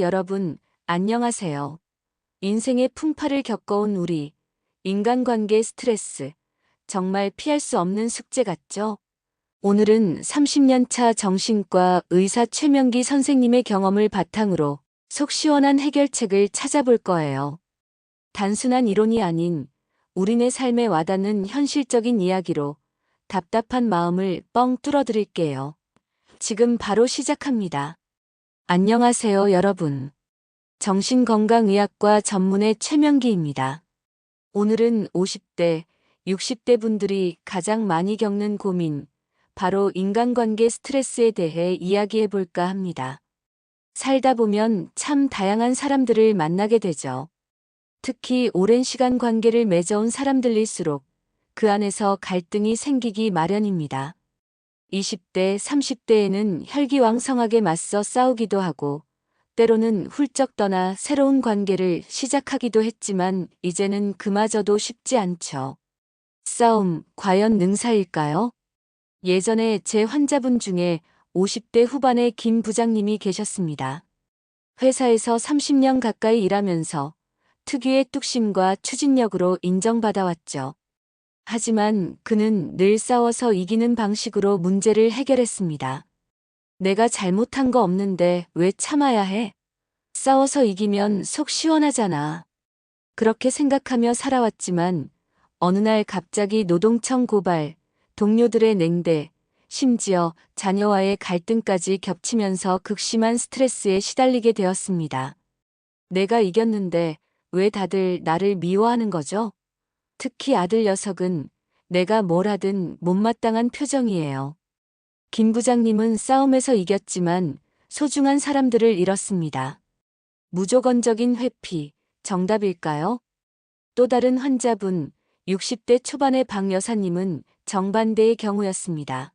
여러분, 안녕하세요. 인생의 풍파를 겪어온 우리, 인간관계 스트레스, 정말 피할 수 없는 숙제 같죠? 오늘은 30년차 정신과 의사 최명기 선생님의 경험을 바탕으로 속 시원한 해결책을 찾아볼 거예요. 단순한 이론이 아닌 우리네 삶에 와닿는 현실적인 이야기로 답답한 마음을 뻥 뚫어드릴게요. 지금 바로 시작합니다. 안녕하세요, 여러분. 정신건강의학과 전문의 최명기입니다. 오늘은 50대, 60대 분들이 가장 많이 겪는 고민, 바로 인간관계 스트레스에 대해 이야기해 볼까 합니다. 살다 보면 참 다양한 사람들을 만나게 되죠. 특히 오랜 시간 관계를 맺어온 사람들일수록 그 안에서 갈등이 생기기 마련입니다. 20대, 30대에는 혈기왕성하게 맞서 싸우기도 하고, 때로는 훌쩍 떠나 새로운 관계를 시작하기도 했지만, 이제는 그마저도 쉽지 않죠. 싸움, 과연 능사일까요? 예전에 제 환자분 중에 50대 후반의 김 부장님이 계셨습니다. 회사에서 30년 가까이 일하면서 특유의 뚝심과 추진력으로 인정받아왔죠. 하지만 그는 늘 싸워서 이기는 방식으로 문제를 해결했습니다. 내가 잘못한 거 없는데 왜 참아야 해? 싸워서 이기면 속 시원하잖아. 그렇게 생각하며 살아왔지만 어느 날 갑자기 노동청 고발, 동료들의 냉대, 심지어 자녀와의 갈등까지 겹치면서 극심한 스트레스에 시달리게 되었습니다. 내가 이겼는데 왜 다들 나를 미워하는 거죠? 특히 아들 녀석은 내가 뭘 하든 못마땅한 표정이에요. 김 부장님은 싸움에서 이겼지만 소중한 사람들을 잃었습니다. 무조건적인 회피, 정답일까요? 또 다른 환자분, 60대 초반의 박 여사님은 정반대의 경우였습니다.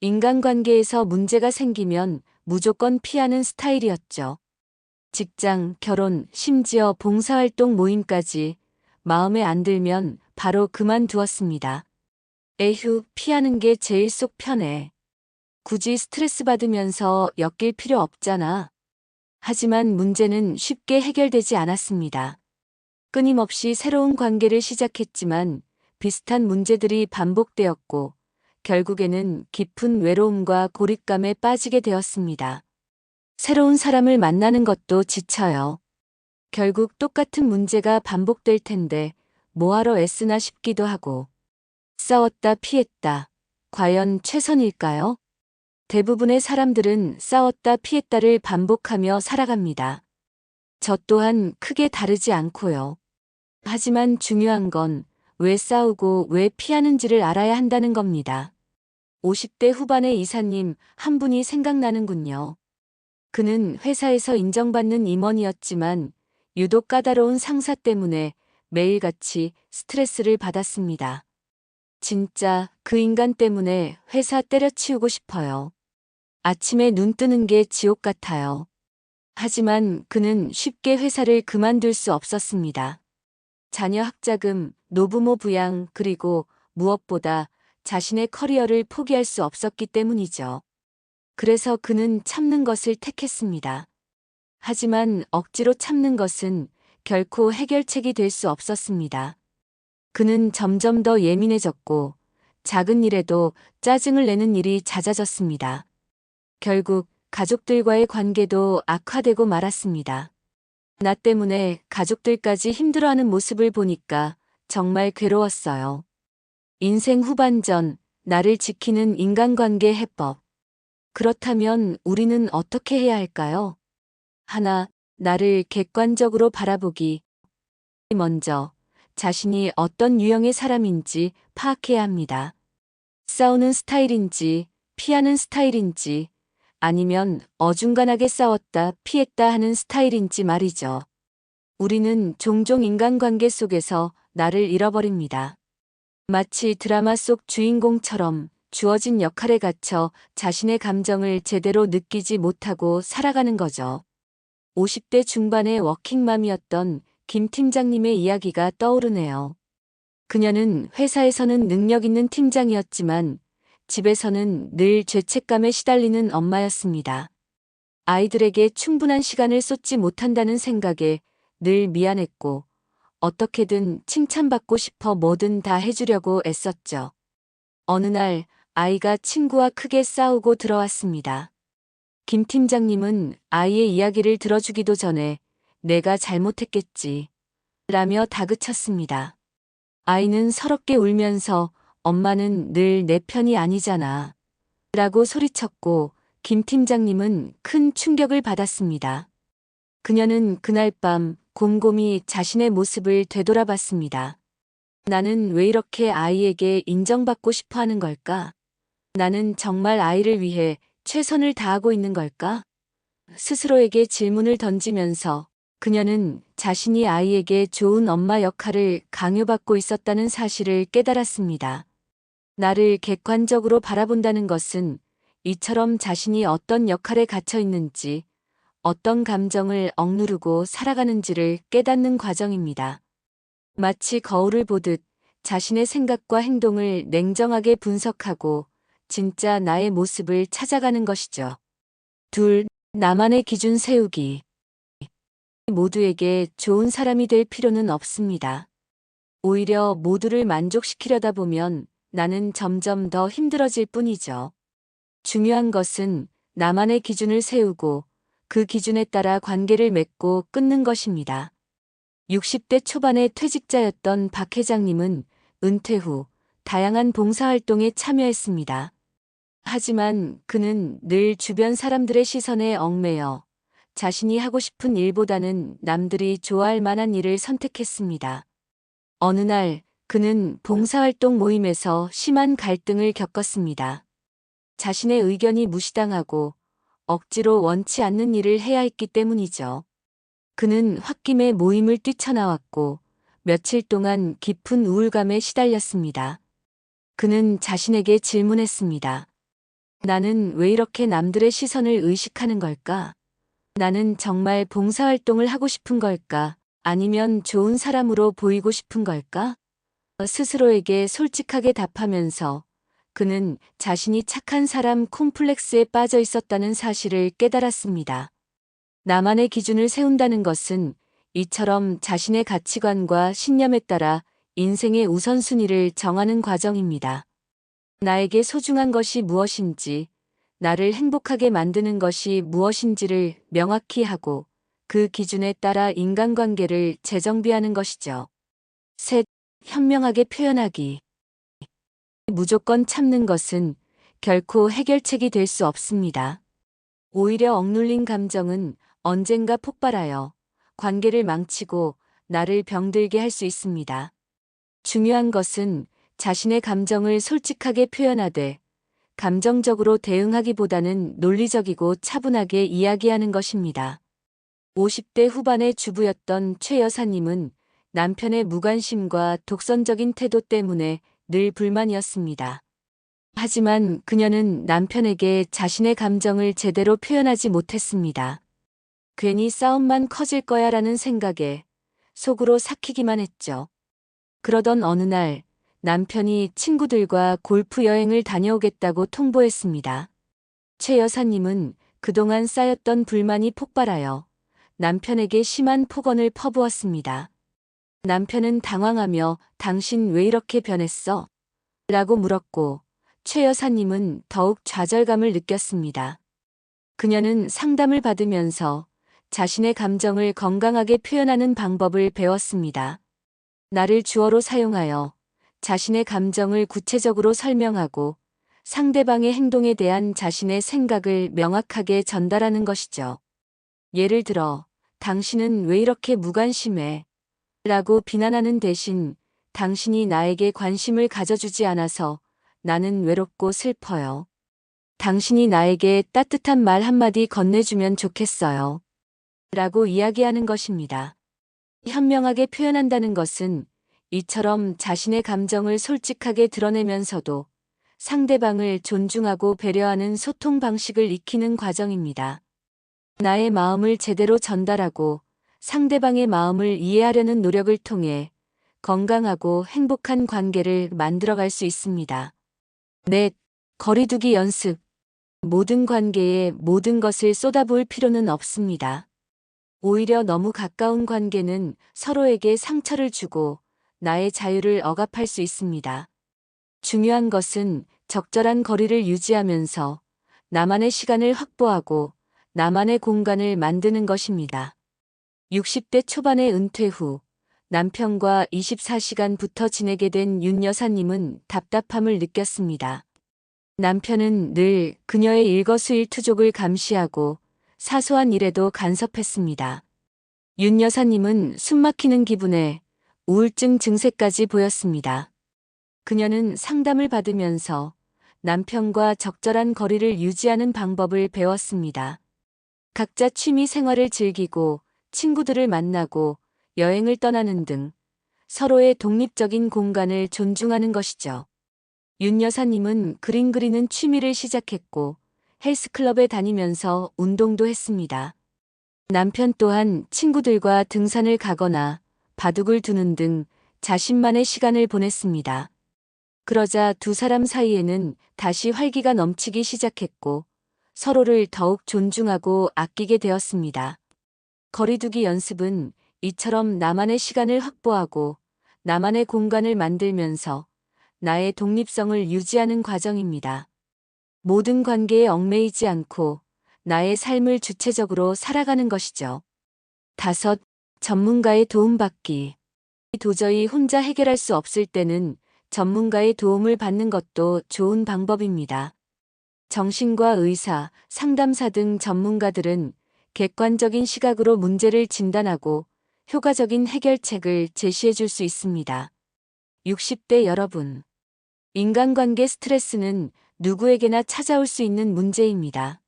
인간관계에서 문제가 생기면 무조건 피하는 스타일이었죠. 직장, 결혼, 심지어 봉사활동 모임까지 마음에 안 들면 바로 그만두었습니다. 에휴, 피하는 게 제일 속 편해. 굳이 스트레스 받으면서 엮일 필요 없잖아. 하지만 문제는 쉽게 해결되지 않았습니다. 끊임없이 새로운 관계를 시작했지만 비슷한 문제들이 반복되었고 결국에는 깊은 외로움과 고립감에 빠지게 되었습니다. 새로운 사람을 만나는 것도 지쳐요. 결국 똑같은 문제가 반복될 텐데 뭐하러 애쓰나 싶기도 하고 싸웠다 피했다. 과연 최선일까요? 대부분의 사람들은 싸웠다 피했다를 반복하며 살아갑니다. 저 또한 크게 다르지 않고요. 하지만 중요한 건 왜 싸우고 왜 피하는지를 알아야 한다는 겁니다. 50대 후반의 이사님 한 분이 생각나는군요. 그는 회사에서 인정받는 임원이었지만 유독 까다로운 상사 때문에 매일같이 스트레스를 받았습니다. 진짜 그 인간 때문에 회사 때려치우고 싶어요. 아침에 눈 뜨는 게 지옥 같아요. 하지만 그는 쉽게 회사를 그만둘 수 없었습니다. 자녀 학자금, 노부모 부양, 그리고 무엇보다 자신의 커리어를 포기할 수 없었기 때문이죠. 그래서 그는 참는 것을 택했습니다. 하지만 억지로 참는 것은 결코 해결책이 될 수 없었습니다. 그는 점점 더 예민해졌고 작은 일에도 짜증을 내는 일이 잦아졌습니다. 결국 가족들과의 관계도 악화되고 말았습니다. 나 때문에 가족들까지 힘들어하는 모습을 보니까 정말 괴로웠어요. 인생 후반전, 나를 지키는 인간관계 해법. 그렇다면 우리는 어떻게 해야 할까요? 하나, 나를 객관적으로 바라보기. 먼저, 자신이 어떤 유형의 사람인지 파악해야 합니다. 싸우는 스타일인지, 피하는 스타일인지, 아니면 어중간하게 싸웠다, 피했다 하는 스타일인지 말이죠. 우리는 종종 인간관계 속에서 나를 잃어버립니다. 마치 드라마 속 주인공처럼 주어진 역할에 갇혀 자신의 감정을 제대로 느끼지 못하고 살아가는 거죠. 50대 중반의 워킹맘이었던 김 팀장님의 이야기가 떠오르네요. 그녀는 회사에서는 능력 있는 팀장이었지만 집에서는 늘 죄책감에 시달리는 엄마였습니다. 아이들에게 충분한 시간을 쏟지 못한다는 생각에 늘 미안했고 어떻게든 칭찬받고 싶어 뭐든 다 해주려고 애썼죠. 어느 날 아이가 친구와 크게 싸우고 들어왔습니다. 김 팀장님은 아이의 이야기를 들어주기도 전에 내가 잘못했겠지. 라며 다그쳤습니다. 아이는 서럽게 울면서 엄마는 늘 내 편이 아니잖아. 라고 소리쳤고 김 팀장님은 큰 충격을 받았습니다. 그녀는 그날 밤 곰곰이 자신의 모습을 되돌아봤습니다. 나는 왜 이렇게 아이에게 인정받고 싶어 하는 걸까? 나는 정말 아이를 위해 최선을 다하고 있는 걸까? 스스로에게 질문을 던지면서 그녀는 자신이 아이에게 좋은 엄마 역할을 강요받고 있었다는 사실을 깨달았습니다. 나를 객관적으로 바라본다는 것은 이처럼 자신이 어떤 역할에 갇혀 있는지, 어떤 감정을 억누르고 살아가는지를 깨닫는 과정입니다. 마치 거울을 보듯 자신의 생각과 행동을 냉정하게 분석하고 진짜 나의 모습을 찾아가는 것이죠. 둘, 나만의 기준 세우기. 모두에게 좋은 사람이 될 필요는 없습니다. 오히려 모두를 만족시키려다 보면 나는 점점 더 힘들어질 뿐이죠. 중요한 것은 나만의 기준을 세우고 그 기준에 따라 관계를 맺고 끊는 것입니다. 60대 초반의 퇴직자였던 박 회장님은 은퇴 후 다양한 봉사활동에 참여했습니다. 하지만 그는 늘 주변 사람들의 시선에 얽매여 자신이 하고 싶은 일보다는 남들이 좋아할 만한 일을 선택했습니다. 어느 날 그는 봉사활동 모임에서 심한 갈등을 겪었습니다. 자신의 의견이 무시당하고 억지로 원치 않는 일을 해야 했기 때문이죠. 그는 홧김에 모임을 뛰쳐나왔고 며칠 동안 깊은 우울감에 시달렸습니다. 그는 자신에게 질문했습니다. 나는 왜 이렇게 남들의 시선을 의식하는 걸까? 나는 정말 봉사활동을 하고 싶은 걸까? 아니면 좋은 사람으로 보이고 싶은 걸까? 스스로에게 솔직하게 답하면서 그는 자신이 착한 사람 콤플렉스에 빠져 있었다는 사실을 깨달았습니다. 나만의 기준을 세운다는 것은 이처럼 자신의 가치관과 신념에 따라 인생의 우선순위를 정하는 과정입니다. 나에게 소중한 것이 무엇인지, 나를 행복하게 만드는 것이 무엇인지를 명확히 하고 그 기준에 따라 인간관계를 재정비하는 것이죠. 셋, 현명하게 표현하기. 무조건 참는 것은 결코 해결책이 될 수 없습니다. 오히려 억눌린 감정은 언젠가 폭발하여 관계를 망치고 나를 병들게 할 수 있습니다. 중요한 것은 자신의 감정을 솔직하게 표현하되 감정적으로 대응하기보다는 논리적이고 차분하게 이야기하는 것입니다. 50대 후반의 주부였던 최 여사님은 남편의 무관심과 독선적인 태도 때문에 늘 불만이었습니다. 하지만 그녀는 남편에게 자신의 감정을 제대로 표현하지 못했습니다. 괜히 싸움만 커질 거야 라는 생각에 속으로 삭히기만 했죠. 그러던 어느 날 남편이 친구들과 골프 여행을 다녀오겠다고 통보했습니다. 최 여사님은 그동안 쌓였던 불만이 폭발하여 남편에게 심한 폭언을 퍼부었습니다. 남편은 당황하며 당신 왜 이렇게 변했어? 라고 물었고 최 여사님은 더욱 좌절감을 느꼈습니다. 그녀는 상담을 받으면서 자신의 감정을 건강하게 표현하는 방법을 배웠습니다. 나를 주어로 사용하여 자신의 감정을 구체적으로 설명하고 상대방의 행동에 대한 자신의 생각을 명확하게 전달하는 것이죠. 예를 들어, 당신은 왜 이렇게 무관심해? 라고 비난하는 대신 당신이 나에게 관심을 가져주지 않아서 나는 외롭고 슬퍼요. 당신이 나에게 따뜻한 말 한마디 건네주면 좋겠어요. 라고 이야기하는 것입니다. 현명하게 표현한다는 것은 이처럼 자신의 감정을 솔직하게 드러내면서도 상대방을 존중하고 배려하는 소통 방식을 익히는 과정입니다. 나의 마음을 제대로 전달하고 상대방의 마음을 이해하려는 노력을 통해 건강하고 행복한 관계를 만들어갈 수 있습니다. 넷, 거리두기 연습. 모든 관계에 모든 것을 쏟아부을 필요는 없습니다. 오히려 너무 가까운 관계는 서로에게 상처를 주고 나의 자유를 억압할 수 있습니다. 중요한 것은 적절한 거리를 유지하면서 나만의 시간을 확보하고 나만의 공간을 만드는 것입니다. 60대 초반의 은퇴 후 남편과 24시간 붙어 지내게 된 윤 여사님은 답답함을 느꼈습니다. 남편은 늘 그녀의 일거수일투족을 감시하고 사소한 일에도 간섭했습니다. 윤 여사님은 숨막히는 기분에 우울증 증세까지 보였습니다. 그녀는 상담을 받으면서 남편과 적절한 거리를 유지하는 방법을 배웠습니다. 각자 취미 생활을 즐기고 친구들을 만나고 여행을 떠나는 등 서로의 독립적인 공간을 존중하는 것이죠. 윤 여사님은 그림 그리는 취미를 시작했고 헬스클럽에 다니면서 운동도 했습니다. 남편 또한 친구들과 등산을 가거나 바둑을 두는 등 자신만의 시간을 보냈습니다. 그러자 두 사람 사이에는 다시 활기가 넘치기 시작했고 서로를 더욱 존중하고 아끼게 되었습니다. 거리두기 연습은 이처럼 나만의 시간을 확보하고 나만의 공간을 만들면서 나의 독립성을 유지하는 과정입니다. 모든 관계에 얽매이지 않고 나의 삶을 주체적으로 살아가는 것이죠. 다섯, 전문가의 도움받기. 도저히 혼자 해결할 수 없을 때는 전문가의 도움을 받는 것도 좋은 방법입니다. 정신과 의사, 상담사 등 전문가들은 객관적인 시각으로 문제를 진단하고 효과적인 해결책을 제시해 줄 수 있습니다. 60대 여러분. 인간관계 스트레스는 누구에게나 찾아올 수 있는 문제입니다.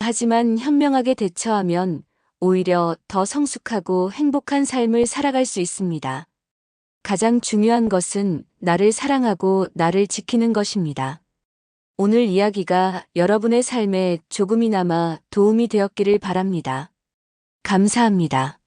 하지만 현명하게 대처하면 오히려 더 성숙하고 행복한 삶을 살아갈 수 있습니다. 가장 중요한 것은 나를 사랑하고 나를 지키는 것입니다. 오늘 이야기가 여러분의 삶에 조금이나마 도움이 되었기를 바랍니다. 감사합니다.